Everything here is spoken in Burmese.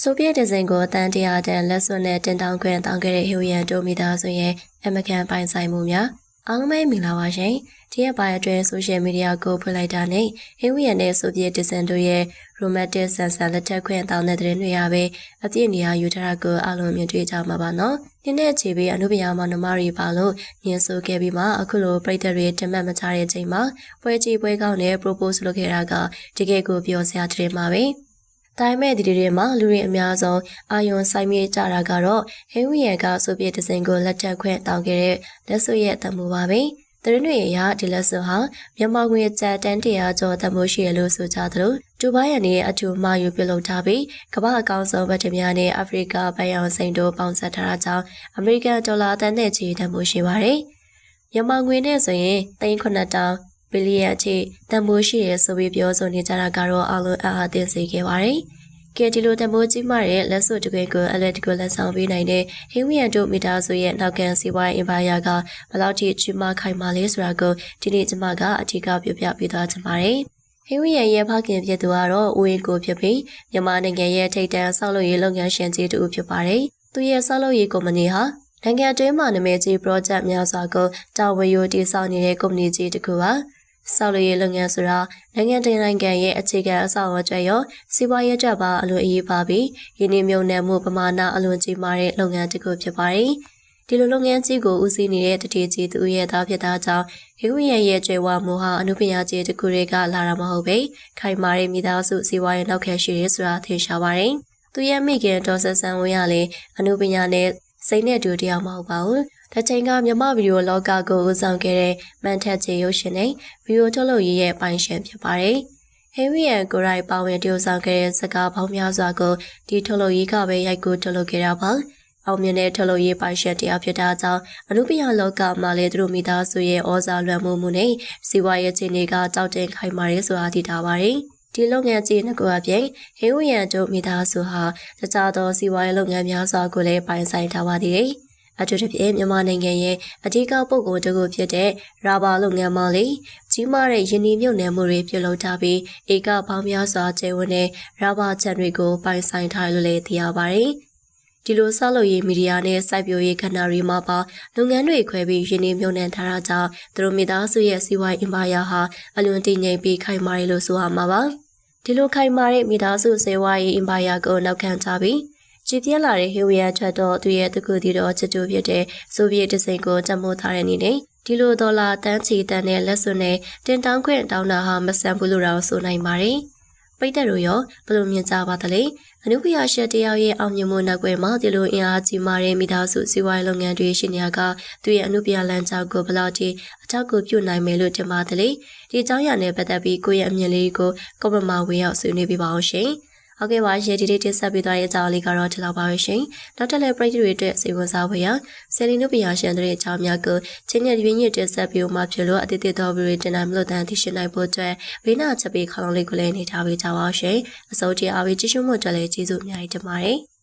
ဆိုဗီယက်ဒီဇိုင်ကိုအတန်တရာတန်လက်စွပ်နဲ့တင်တောင်းခွင့်တောင်းခဲ့တဲ့ဟီဝီယန်တိုမီတာဆိုရင်အမကန်ပိုင်ဆိုင်မှုများအားလုံးပဲမင်္ဂလာပါရှင်ဒီရက်ပိုင်းအတွင်းဆိုရှယ်မီဒီယာကိုဖွင့်လိုက်တာနဲ့ဟီဝီယန်နဲ့ဆိုဗီယက်ဒီဇိုင်တို့ရဲ့ romantic ဆန်ဆန်လက်ထက်ခွင့်တောင်းတဲ့တဲ့တွေရပဲအပြည့်နေရာယူထားတာကိုအားလုံးမြင်တွေ့ကြမှာပါနော်ဒီနေ့ခြေပေးအနုပညာမနမတွေပါလို့ညင်ဆိုခဲ့ပြီးမှအခုလိုပြိတ္တတွေတမတ်မချတဲ့အချိန်မှာပွဲကြီးပွဲကောင်းနဲ့ propose လုပ်ခဲ့တာကတကယ်ကိုပြောစရာတဲ့မှာပဲ ဒါပေမဲ့ဒီတွေမှာလူတွေအများဆုံးအာယွန်ဆိုင်မြေကြတာကတော့ဟင်းဝီရကဆိုဗီယက်ဒဇင်ကိုလက်ထပ်ခွင့်တောင်းခဲ့တဲ့လက်စွပ်ရဲ့တမှုပါပဲ။တရင်းတွေအရဒီလက်စွပ်ဟာမြန်မာငွေကျပ်တန်တရာကျော်တမှုရှိရလို့ဆိုကြသလိုဒူဘိုင်းရနေအထူမှာယူပြုလုပ်ထားပြီးကမ္ဘာအကောင်းဆုံးဗတ်တများနဲ့အာဖရိကဘိုင်အောင်စိန်တို့ပေါင်းစပ်ထားတာကြောင့်အမေရိကန်ဒေါ်လာတန်တဲ့ချီတမှုရှိပါတယ်။မြန်မာငွေနဲ့ဆိုရင်3,900တောင် ဘီလီယံအထိတန်ဖိုးရှိရဲဆိုပြီးပြောဆိုနေကြတာကတော့အလုံးအားအသင့်စေခဲ့ပါတယ်။ကဲဒီလိုတန်ဖိုးကြီးမားတဲ့လက်စွပ်တကွေကိုအလက်တကွလက်ဆောင်ပေးနိုင်တဲ့ဟင်းဝီယန်တို့မီတာဆိုရဲ့နောက်ကန်စီဝိုင်းအင်ပါယာကဘယ်လောက်ထိကြီးမားခိုင်မာလဲဆိုတာကိုဒီနေ့ကျွန်မကအထူးပြောပြပေးသွားချင်ပါတယ်။ဟင်းဝီယန်ရဲ့ဖခင်ဖြစ်သူကတော့ဦးရင်ကိုဖြစ်ပြီးမြန်မာနိုင်ငံရဲ့ထိပ်တန်းဆောက်လုပ်ရေးလုပ်ငန်းရှင်ကြီးတူဖြစ်ပါတယ်။သူရဲ့ဆောက်လုပ်ရေးကုမ္ပဏီဟာနိုင်ငံတွင်းမှာနာမည်ကြီး project များစွာကိုတာဝန်ယူတည်ဆောက်နေတဲ့ကုမ္ပဏီကြီးတစ်ခုပါ။ ဆောက်လုပ်ရေးလုပ်ငန်းဆိုတာနိုင်ငံတကာနိုင်ငံရဲ့အခြေခံအဆောက်အအုံတွေရောစီးပွားရေးအတွက်ပါအလွန်အရေးပါပြီးယင်းနှမြုံနယ်မှုပမာဏအလွန်ကြီးမားတဲ့လုပ်ငန်းတစ်ခုဖြစ်ပါတယ်။ဒီလိုလုပ်ငန်းကြီးကိုဦးစီးနေတဲ့တတိကြီးသူရဲ့သားဖြစ်သားကြောင့်ဟီဝီယန်ရဲ့ကျွေဝမှုဟာအနုပညာကြီးတစ်ခုတွေကလာတာမဟုတ်ပဲခိုင်မာတဲ့မိသားစုစီးပွားရေးနောက်ခဲရှိရဲဆိုတာထင်ရှားပါတယ်။သူရဲ့မိခင်ဒေါ်ဆဆန်ဝင်းကလည်းအနုပညာနဲ့စိတ်နဲ့တူတယောက်မဟုတ်ပါဘူး။ တချိန်ကမြမဗီဒီယိုလောကကိုဦးဆောင်ခဲ့တဲ့မန်ထက်ချေရုပ်ရှင်နဲ့ဗီဒီယိုထုတ်လုပ်ရေးရဲ့ပိုင်ရှင်ဖြစ်ပါတယ်။ဟေဝီယန်ကိုရိုက်ပါဝင်တည်ဆောင်ခဲ့တဲ့စကားပေါင်းများစွာကိုဒီထုတ်လုပ်ရေးကပဲရိုက်ကူးထုတ်လုပ်ခဲ့တာပါ။အောင်မြင်တဲ့ထုတ်လုပ်ရေးပိုင်ရှင်တရားဖြစ်တာကြောင့်အနုပညာလောကမှာလည်းသူတို့မိသားစုရဲ့ဩဇာလွှမ်းမိုးမှုနဲ့စီးပွားရေးအခြေအနေကတောက်တင်ခိုင်မာရဲဆိုတာသိထားပါတယ်။ဒီလုပ်ငန်းကြီးနှစ်ခုအပြင်ဟေဝီယန်တို့မိသားစုဟာတခြားသောစီးပွားရေးလုပ်ငန်းများစွာကိုလည်းပိုင်ဆိုင်ထားပါသေးတယ်။ အထူးသဖြင့်မြန်မာနိုင်ငံရဲ့အဓိကပုဂ္ဂိုလ်တစ်ခုဖြစ်တဲ့ရာဘာလုပ်ငန်းမှလေကြီးမားတဲ့ယင်းနှမြုပ်နှံမှုတွေပြုလုပ်ထားပြီးဧကပေါင်းများစွာကျယ်ဝန်းတဲ့ရာဘာချန်တွေကိုပိုင်ဆိုင်ထားလို့လည်းသိရပါတယ်။ဒီလိုဆောက်လုပ်ရေးမီဒီယာနဲ့စိုက်ပျိုးရေးကဏ္ဍတွေမှာပါလုပ်ငန်းတွေခွဲပြီးရင်းနှီးမြှုပ်နှံထားတာကြောင့်သူတို့မိသားစုရဲ့စီးပွားရေးအင်ပါယာဟာအလွန်တည်ငြိမ်ပြီးခိုင်မာတယ်လို့ဆိုရမှာပါ။ဒီလိုခိုင်မာတဲ့မိသားစုစေဝါရေးအင်ပါယာကိုနောက်ခံထားပြီး ကြည်ပြင်းလာတဲ့ဟီဝီယာချက်တော့သူရဲ့တကူတီတော်ချစ်တူဖြစ်တဲ့ဆိုဗီယက်ဒဇင်ကိုတမိုးထားတဲ့နေနဲ့ဒီလိုဒေါ်လာတန်းချီတန်းတဲ့လက်စွပ်နဲ့တင်တောင်းခွင့်တောင်းတာဟာမဆန်ဘူးလို့တော့ဆိုနိုင်ပါတယ်။ပိတ်သက်တို့ရောဘလို့မြင်ကြပါသလဲအနုပညာရှင်တယောက်ရဲ့အောင်မြင်မှုနောက်ွယ်မှာဒီလိုအင်အားကြီးမားတဲ့မိသားစုစီးပွားရေးလုပ်ငန်းတွေရှိနေရကသူရဲ့အနုပညာလမ်းကြောင်းကိုဘယ်လောက်ထိအထောက်အကူပြုနိုင်မယ်လို့ထင်ပါသလဲဒီအကြောင်းအရာနဲ့ပတ်သက်ပြီးကိုယ့်ရဲ့အမြင်လေးကိုကွန်မန့်မှာဝင်ရောက်ဆွေးနွေးပြပါအောင်ရှင်။ ဟုတ်ကဲ့ပါရေဒီလေးတင်ဆက်ပေးသွားတဲ့အကြောင်းလေးကတော့ဒီလောက်ပါပဲရှင်နောက်ထပ်လည်းပရိသတ်တွေအတွက်စေဝန်စားဖို့ရဆယ်လီနုပညာရှင်တွေအကြောင်းများကိုချင်းညက်ရင်းညစ်တင်ဆက်ပေးမှဖြစ်လို့အတိအကျတော်ဗီဒီယိုတင်နိုင်မလို့တန်သိရှိနိုင်ဖို့အတွက်ဘေးနာချက်ပေးခေါင်းလေးကိုလည်းနေထားပေးကြပါအောင်ရှင်အစိုးရအားပေးကြည့်ရှုမှုအတွက်လည်းကျေးဇူးအများကြီးတင်ပါတယ်